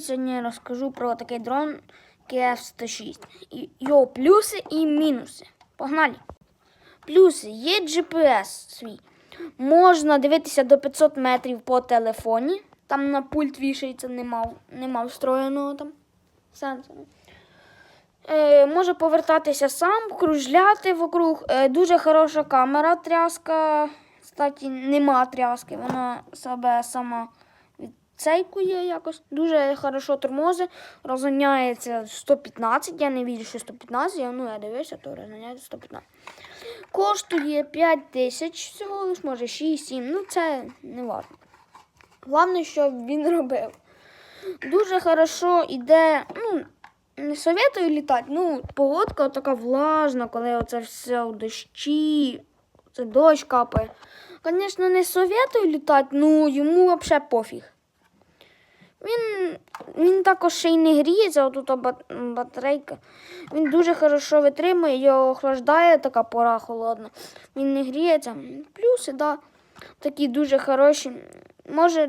Сьогодні розкажу про такий дрон KF-106. Його плюси і мінуси. Погнали. Плюси є GPS свій. Можна дивитися до 500 метрів по телефоні. Там на пульт вішається, нема, нема встроєного там сенсора. Е, може повертатися сам, кружляти вокруг. Е, дуже хороша камера тряска. Кстати, нема тряски, вона себе сама відцейкує якось. Дуже хорошо тормози, розганяється 115. Я не вірю, що 115, я, ну я дивився, то розганяється 115. Коштує 5 тисяч всього лиш, може 6-7. Ну це не важливо. Головне, щоб він робив. Дуже хорошо іде, ну, не советую літати, ну, погодка така влажна, коли оце все в дощі, це дощ капає. Звісно, не советую літати, ну йому взагалі пофіг. Він, він також ще й не гріється, отут батарейка. Він дуже хорошо витримує, його охлаждає така пора холодна. Він не гріється. Плюси, да, такі дуже хороші. Може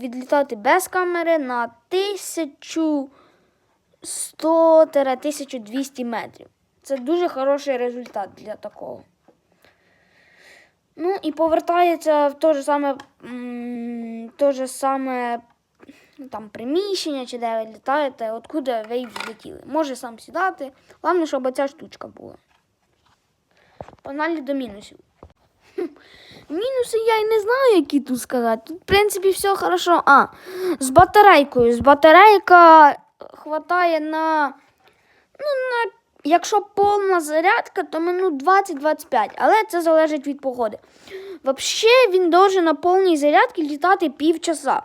відлітати без камери на 1100-1200 метрів. Це дуже хороший результат для такого. Ну і повертається в те ж саме, те ж саме ну, там, приміщення, чи де ви літаєте, откуда ви й взлетіли. Може сам сідати. Головне, щоб оця штучка була. Погнали до мінусів. Мінуси я й не знаю, які тут сказати. Тут, в принципі, все хорошо. А, з батарейкою. З батарейка хватає на. Ну, на. Якщо повна зарядка, то минут 20-25, але це залежить від погоди. Взагалі він може на повній зарядці літати півчаса.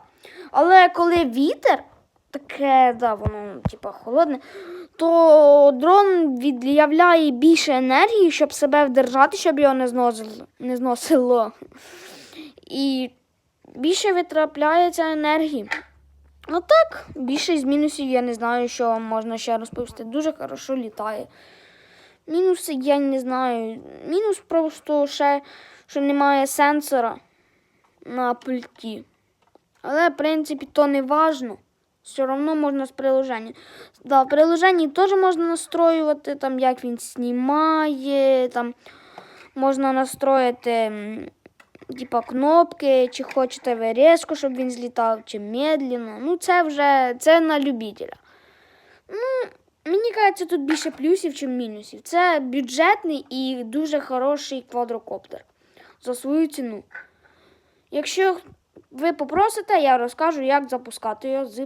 Але коли вітер, таке, да, воно типа холодне, то дрон від'являє більше енергії, щоб себе вдержати, щоб його не зносило. Не зносило. І більше витрапляється енергії. Ну так, більше з мінусів я не знаю, що можна ще розповісти. Дуже хорошо літає. Мінуси я не знаю. Мінус просто ще, що немає сенсора на пульті. Але, в принципі, то не важно. Все одно можна з приложення. Да, в приложенні теж можна настроювати, там, як він знімає, там можна настроїти типа, кнопки, чи хочете ви різко, щоб він злітав, чи медленно. Ну, це вже це на любителя. Ну, мені кажеться, тут більше плюсів, ніж мінусів. Це бюджетний і дуже хороший квадрокоптер за свою ціну. Якщо ви попросите, я розкажу, як запускати його з